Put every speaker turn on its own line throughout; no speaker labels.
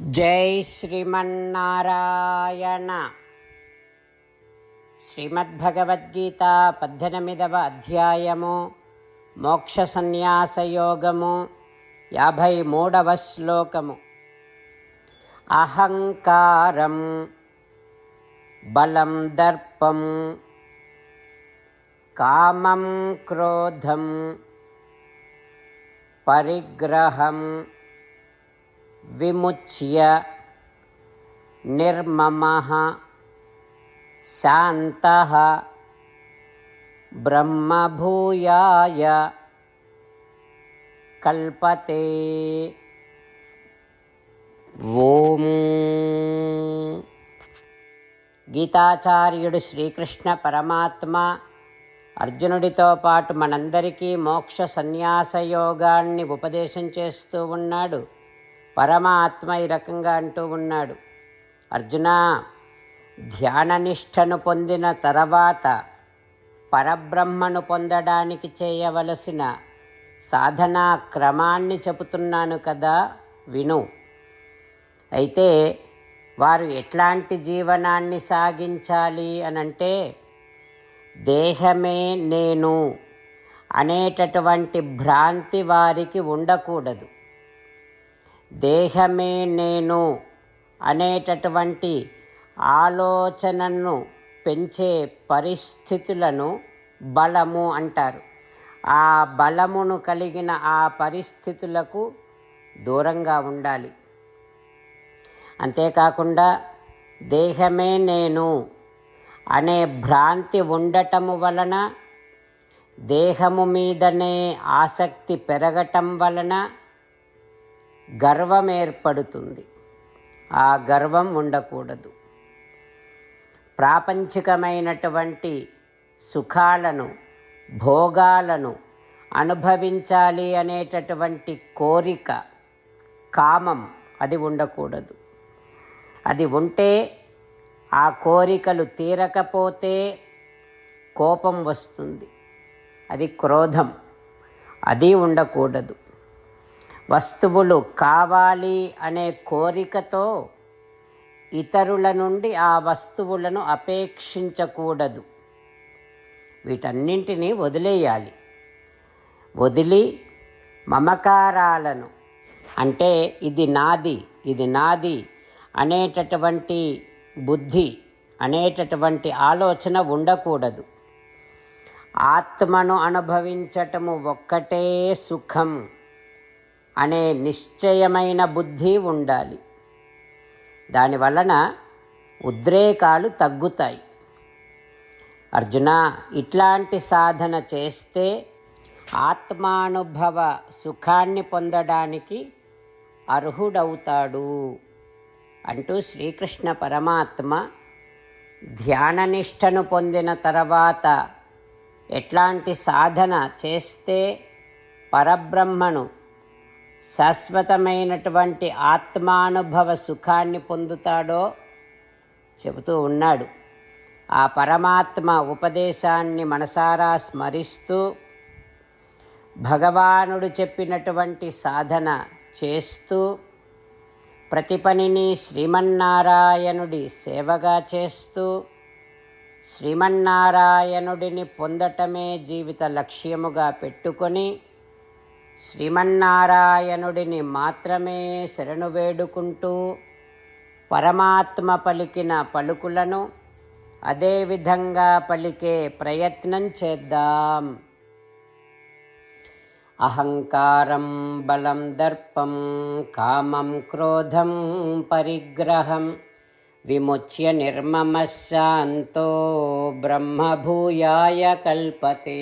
జై శ్రీమన్నారాయణ శ్రీమద్భగవద్గీత పద్దెనిమిదవ అధ్యాయము మోక్ష సన్యాస యోగము యాభై మూడవ శ్లోకము అహంకారం బలం దర్పం కామం క్రోధం పరిగ్రహం విముచ్య నిర్మమ శాంత బ్రహ్మభూయాయ కల్పతే ఓం గీతాచార్యుడు శ్రీకృష్ణ పరమాత్మ అర్జునుడితో పాటు మనందరికీ మోక్ష సన్యాస యోగాన్ని ఉపదేశం చేస్తూ ఉన్నాడు. పరమాత్మ ఈ రకంగా అంటూ ఉన్నాడు. అర్జున ధ్యాననిష్టను పొందిన తర్వాత పరబ్రహ్మను పొందడానికి చేయవలసిన సాధనా క్రమాన్ని చెబుతున్నాను కదా విను. అయితే వారు ఎట్లాంటి జీవనాన్ని సాగించాలి అనంటే దేహమే నేను అనేటటువంటి భ్రాంతి వారికి ఉండకూడదు. దేహమే నేను అనేటటువంటి ఆలోచనను పెంచే పరిస్థితులను బలము అంటారు. ఆ బలమును కలిగిన ఆ పరిస్థితులకు దూరంగా ఉండాలి. అంతేకాకుండా దేహమే నేను అనే భ్రాంతి ఉండటము వలన దేహము మీదనే ఆసక్తి పెరగటం వలన గర్వం ఏర్పడుతుంది ఆ గర్వం ఉండకూడదు. ప్రాపంచికమైనటువంటి సుఖాలను భోగాలను అనుభవించాలి అనేటటువంటి కోరిక కామం అది ఉండకూడదు. అది ఉంటే ఆ కోరికలు తీరకపోతే కోపం వస్తుంది. అది క్రోధం. అది ఉండకూడదు. వస్తువులు కావాలి అనే కోరికతో ఇతరుల నుండి ఆ వస్తువులను అపేక్షించకూడదు. వీటన్నింటినీ వదిలేయాలి. వదిలి మమకారాలను అంటే ఇది నాది ఇది నాది అనేటటువంటి బుద్ధి అనేటటువంటి ఆలోచన ఉండకూడదు. ఆత్మను అనుభవించటము ఒక్కటే సుఖం. అనే నిశ్చయమైన బుద్ధి ఉండాలి. దానివలన ఉద్రేకాలు తగ్గుతాయి. అర్జున ఇట్లాంటి సాధన చేస్తే ఆత్మానుభవ సుఖాన్ని పొందడానికి అర్హుడవుతాడు అంటూ శ్రీకృష్ణ పరమాత్మ ధ్యాననిష్టను పొందిన తర్వాత ఎట్లాంటి సాధన చేస్తే పరబ్రహ్మను శాశ్వతమైనటువంటి ఆత్మానుభవ సుఖాన్ని పొందుతాడో చెబుతూ ఉన్నాడు. ఆ పరమాత్మ ఉపదేశాన్ని మనసారా స్మరిస్తూ భగవానుడు చెప్పినటువంటి సాధన చేస్తూ ప్రతి పనిని శ్రీమన్నారాయణుడి సేవగా చేస్తూ శ్రీమన్నారాయణుడిని పొందటమే జీవిత లక్ష్యముగా పెట్టుకొని శ్రీమన్నారాయణుడిని మాత్రమే శరణు వేడుకుంటూ పరమాత్మ పలికిన పలుకులను అదేవిధంగా పలికే ప్రయత్నం చేద్దాం. అహంకారం బలం దర్పం కామం క్రోధం పరిగ్రహం విముచ్య నిర్మమశాంతో బ్రహ్మభూయాయ కల్పతే.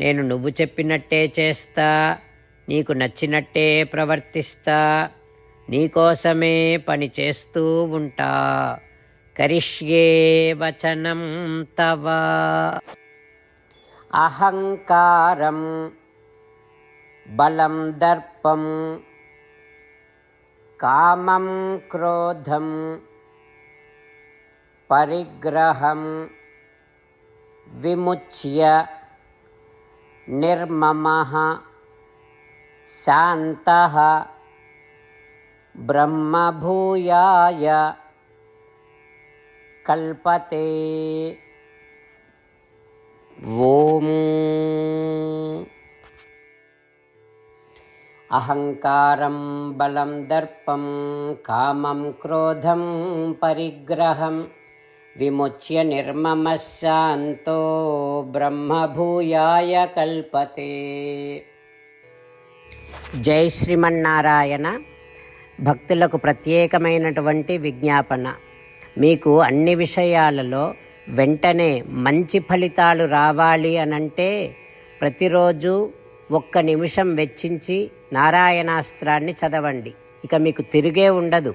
నేను నువ్వు చెప్పినట్టే చేస్తా నీకు నచ్చినట్టే ప్రవర్తిస్తా నీకోసమే పని చేస్తూ ఉంటా. కరిష్యే వచనం తవ. అహంకారం బలం దర్పం కామం క్రోధం పరిగ్రహం విముచ్య निर्ममः शान्तः ब्रह्मभूयाय कल्पते। ॐ अहङ्कारं बलं दर्पं कामं क्रोधं परिग्रहम्। పరిగ్రహం విముచ్య నిర్మమశాంతో బ్రహ్మభూయాయ కల్పతే జై శ్రీమన్నారాయణ భక్తులకు ప్రత్యేకమైనటువంటి విజ్ఞాపన. మీకు అన్ని విషయాలలో వెంటనే మంచి ఫలితాలు రావాలి అనంటే ప్రతిరోజు ఒక్క నిమిషం వెచ్చించి నారాయణాస్త్రాన్ని చదవండి. ఇక మీకు తిరిగే ఉండదు.